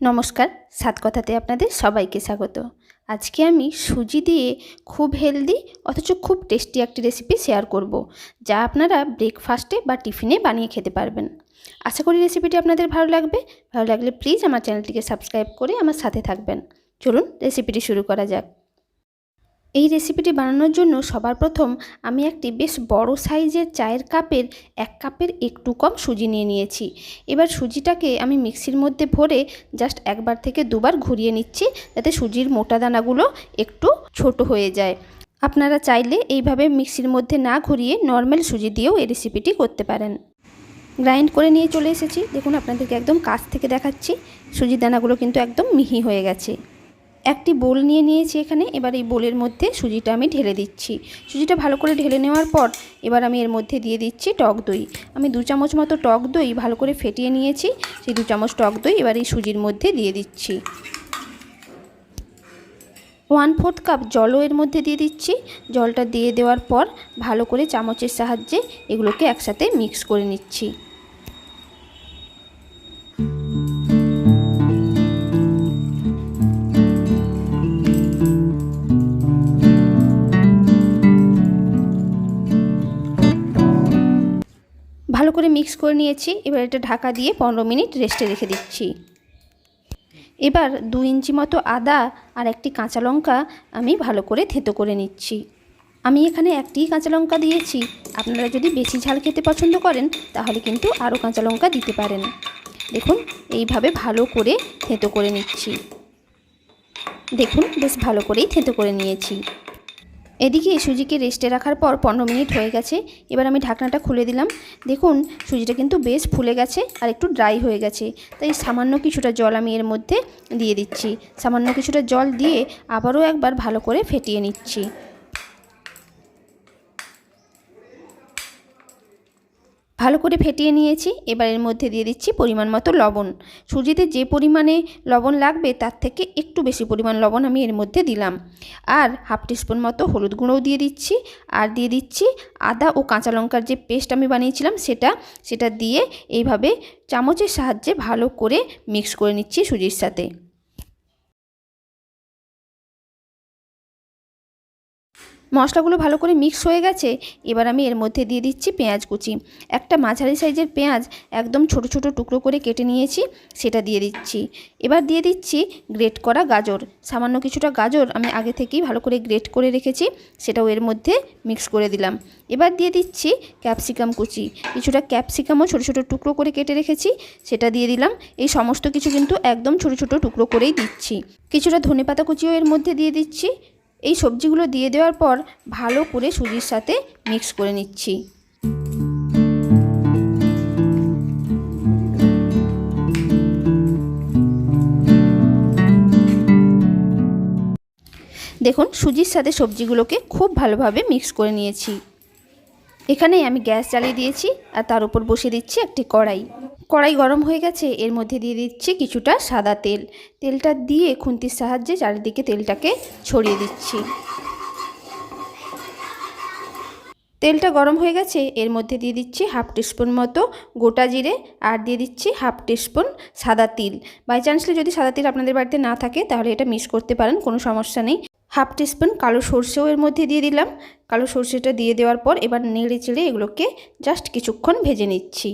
নমস্কার সাত কথাতে আপনাদের সবাইকে স্বাগত। আজকে আমি সুজি দিয়ে খুব হেলদি অথচ খুব টেস্টি একটি রেসিপি শেয়ার করব, যা আপনারা ব্রেকফাস্টে বা টিফিনে বানিয়ে খেতে পারবেন। আশা করি রেসিপিটি আপনাদের ভালো লাগবে। ভালো লাগলে প্লিজ আমার চ্যানেলটিকে সাবস্ক্রাইব করে আমার সাথে থাকবেন। চলুন রেসিপিটি শুরু করা যাক। এই রেসিপিটি বানানোর জন্য সবার প্রথম আমি একটি বেশ বড় সাইজের চায়ের কাপের এক কাপের একটু কম সুজি নিয়ে নিয়েছি। এবার সুজিটাকে আমি মিক্সির মধ্যে ভরে জাস্ট একবার থেকে দুবার ঘুরিয়ে নিচ্ছি যাতে সুজির মোটা দানাগুলো একটু ছোট হয়ে যায়। আপনারা চাইলে এইভাবে মিক্সির মধ্যে না ঘুরিয়ে নর্মাল সুজি দিয়েও এই রেসিপিটি করতে পারেন। গ্রাইন্ড করে নিয়ে চলে এসেছি। দেখুন, আপনাদেরকে একদম কাছ থেকে দেখাচ্ছি। সুজির দানাগুলো কিন্তু একদম মিহি হয়ে গেছে। একটি বোল নিয়ে নিয়েছি এখানে। এবার এই বোলের মধ্যে সুজিটা আমি ঢেলে দিচ্ছি। সুজিটা ভালো করে ঢেলে নেওয়ার পর এবার আমি এর মধ্যে দিয়ে দিচ্ছি টক দই। আমি দু চামচ মতো টক দই ভালো করে ফেটিয়ে নিয়েছি। সেই দু চামচ টক দই এবার এই সুজির মধ্যে দিয়ে দিচ্ছি। ওয়ান ফোর্থ কাপ জলও এর মধ্যে দিয়ে দিচ্ছি। জলটা দিয়ে দেওয়ার পর ভালো করে চামচের সাহায্যে এগুলোকে একসাথে মিক্স করে নিচ্ছি। করে নিয়েছি। এবার এটা ঢাকা দিয়ে পনেরো মিনিট রেস্টে রেখে দিচ্ছি। এবার দু ইঞ্চি মতো আদা আর একটি কাঁচা লঙ্কা আমি ভালো করে থেতো করে নিচ্ছি। আমি এখানে একটি কাঁচা লঙ্কা দিয়েছি। আপনারা যদি বেশি ঝাল খেতে পছন্দ করেন, তাহলে কিন্তু আরও কাঁচা লঙ্কা দিতে পারেন। দেখুন, এইভাবে ভালো করে থেতো করে নিচ্ছি। দেখুন, বেশ ভালো করেই থেতো করে নিয়েছি। এদিকে সুজিকে রেস্টে রাখার পর পনেরো মিনিট হয়ে গেছে। এবার আমি ঢাকনাটা খুলে দিলাম। দেখুন, সুজিটা কিন্তু বেশ ফুলে গেছে আর একটু ড্রাই হয়ে গেছে। তাই সামান্য কিছুটা জল আমি এর মধ্যে দিয়ে দিচ্ছি। সামান্য কিছুটা জল দিয়ে আবারও একবার ভালো করে ফেটিয়ে নিচ্ছি। ভালো করে ফেটিয়ে নিয়েছি। এবার এর মধ্যে দিয়ে দিচ্ছি পরিমাণ মতো লবণ। সুজিতে যে পরিমাণে লবণ লাগবে তার থেকে একটু বেশি পরিমাণ লবণ আমি এর মধ্যে দিলাম। আর হাফ টিস্পুন মতো হলুদ গুঁড়োও দিয়ে দিচ্ছি। আর দিয়ে দিচ্ছি আদা ও কাঁচা লঙ্কার যে পেস্ট আমি বানিয়েছিলাম সেটা সেটা দিয়ে এইভাবে চামচের সাহায্যে ভালো করে মিক্স করে নিচ্ছি সুজির সাথে। মশলাগুলো ভালো করে মিক্স হয়ে গেছে, এবার আমি এর মধ্যে দিয়ে দিচ্ছি পেঁয়াজ কুচি। একটা মাঝারি সাইজের পেঁয়াজ একদম ছোট ছোট টুকরো করে কেটে নিয়েছি, সেটা দিয়ে দিচ্ছি। এবার দিয়ে দিচ্ছি গ্রেট করা গাজর। সামান্য কিছুটা গাজর আমি আগে থেকেই ভালো করে গ্রেট করে রেখেছি, সেটাও এর মধ্যে মিক্স করে দিলাম। এবার দিয়ে দিচ্ছি ক্যাপসিকাম কুচি। কিছুটা ক্যাপসিকামও ছোটো ছোটো টুকরো করে কেটে রেখেছি, সেটা দিয়ে দিলাম। এই সমস্ত কিছু কিন্তু একদম ছোটো ছোটো টুকরো করেই দিচ্ছি। কিছুটা ধনেপাতা কুচিও এর মধ্যে দিয়ে দিচ্ছি। এই সবজিগুলো দিয়ে দেওয়ার পর ভালো করে সুজির সাথে মিক্স করে নিচ্ছি। দেখুন, সুজির সাথে সবজিগুলোকে খুব ভালোভাবে মিক্স করে নিয়েছি। এখানে আমি গ্যাস জ্বালিয়ে দিয়েছি আর তার উপর বসে দিচ্ছি একটি কড়াই। কড়াই গরম হয়ে গেছে, এর মধ্যে দিয়ে দিচ্ছি কিছুটা সাদা তেল। তেলটা দিয়ে খুন্তির সাহায্যে চারিদিকে তেলটাকে ছড়িয়ে দিচ্ছি। তেলটা গরম হয়ে গেছে, এর মধ্যে দিয়ে দিচ্ছি হাফ টিস্পুন মতো গোটা জিরে আর দিয়ে দিচ্ছি হাফ টিস্পুন সাদা তিল। বাই চান্সলে যদি সাদা তিল আপনাদের বাড়িতে না থাকে, তাহলে এটা মিস করতে পারেন, কোনো সমস্যা নেই। হাফ টিস্পুন কালো সর্ষেও এর মধ্যে দিয়ে দিলাম। কালো সর্ষেটা দিয়ে দেওয়ার পর এবার নেড়ে চেড়ে এগুলোকে জাস্ট কিছুক্ষণ ভেজে নিচ্ছি।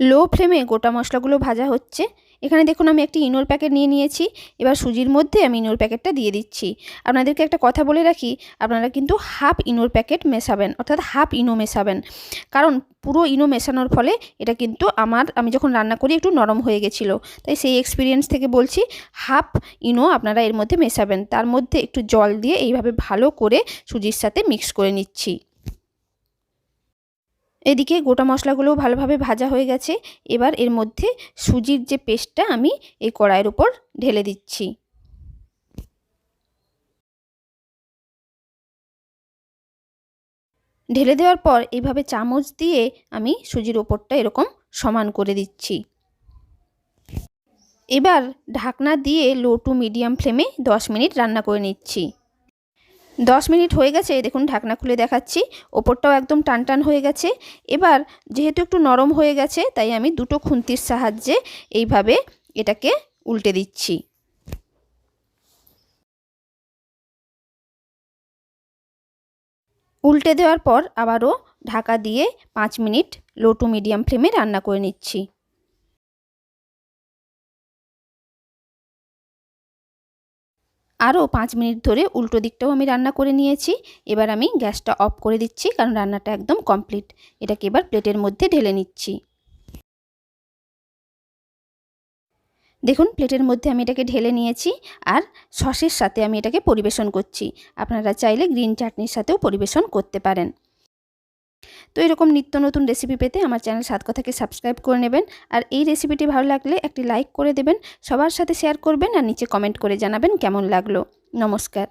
লো ফ্লেমে গোটা মশলাগুলো ভাজা হচ্ছে। এখানে দেখুন আমি একটি ইনোর প্যাকেট নিয়ে নিয়েছি। এবার সুজির মধ্যে আমি ইনোর প্যাকেটটা দিয়ে দিচ্ছি। আপনাদেরকে একটা কথা বলে রাখি, আপনারা কিন্তু হাফ ইনোর প্যাকেট মেশাবেন, অর্থাৎ হাফ ইনো মেশাবেন। কারণ পুরো ইনো মেশানোর ফলে এটা কিন্তু আমার, আমি যখন রান্না করি একটু নরম হয়ে গেছিল। তাই সেই এক্সপিরিয়েন্স থেকে বলছি হাফ ইনো আপনারা এর মধ্যে মেশাবেন। তার মধ্যে একটু জল দিয়ে এইভাবে ভালো করে সুজির সাথে মিক্স করে নিচ্ছি। এদিকে গোটা মশলাগুলোও ভালোভাবে ভাজা হয়ে গেছে। এবার এর মধ্যে সুজির যে পেস্টটা আমি এই কড়াইয়ের উপর ঢেলে দিচ্ছি। ঢেলে দেওয়ার পর এইভাবে চামচ দিয়ে আমি সুজির ওপরটা এরকম সমান করে দিচ্ছি। এবার ঢাকনা দিয়ে লো টু মিডিয়াম ফ্লেমে দশ মিনিট রান্না করে নিচ্ছি। দশ মিনিট হয়ে গেছে দেখুন ঢাকনা খুলে দেখাচ্ছি। ওপরটাও একদম টান টান হয়ে গেছে। এবার যেহেতু একটু নরম হয়ে গেছে, তাই আমি দুটো খুন্তির সাহায্যে এইভাবে এটাকে উল্টে দিচ্ছি। উল্টে দেওয়ার পর আবারও ঢাকা দিয়ে পাঁচ মিনিট লো টু মিডিয়াম ফ্লেমে রান্না করে নিচ্ছি। আরও পাঁচ মিনিট ধরে উল্টো দিকটাও আমি রান্না করে নিয়েছি। এবার আমি গ্যাসটা অফ করে দিচ্ছি, কারণ রান্নাটা একদম কমপ্লিট। এটাকে এবার প্লেটের মধ্যে ঢেলে নিচ্ছি। দেখুন, প্লেটের মধ্যে আমি এটাকে ঢেলে নিয়েছি আর সসের সাথে আমি এটাকে পরিবেশন করছি। আপনারা চাইলে গ্রিন চাটনির সাথেও পরিবেশন করতে পারেন। তো এরকম নিত্য নতুন রেসিপি পেতে আমার চ্যানেল সাত কথাকে সাবস্ক্রাইব করে নেবেন। আর এই রেসিপিটি ভালো লাগলে একটি লাইক করে দেবেন, সবার সাথে শেয়ার করবেন আর নিচে কমেন্ট করে জানাবেন কেমন লাগল। নমস্কার।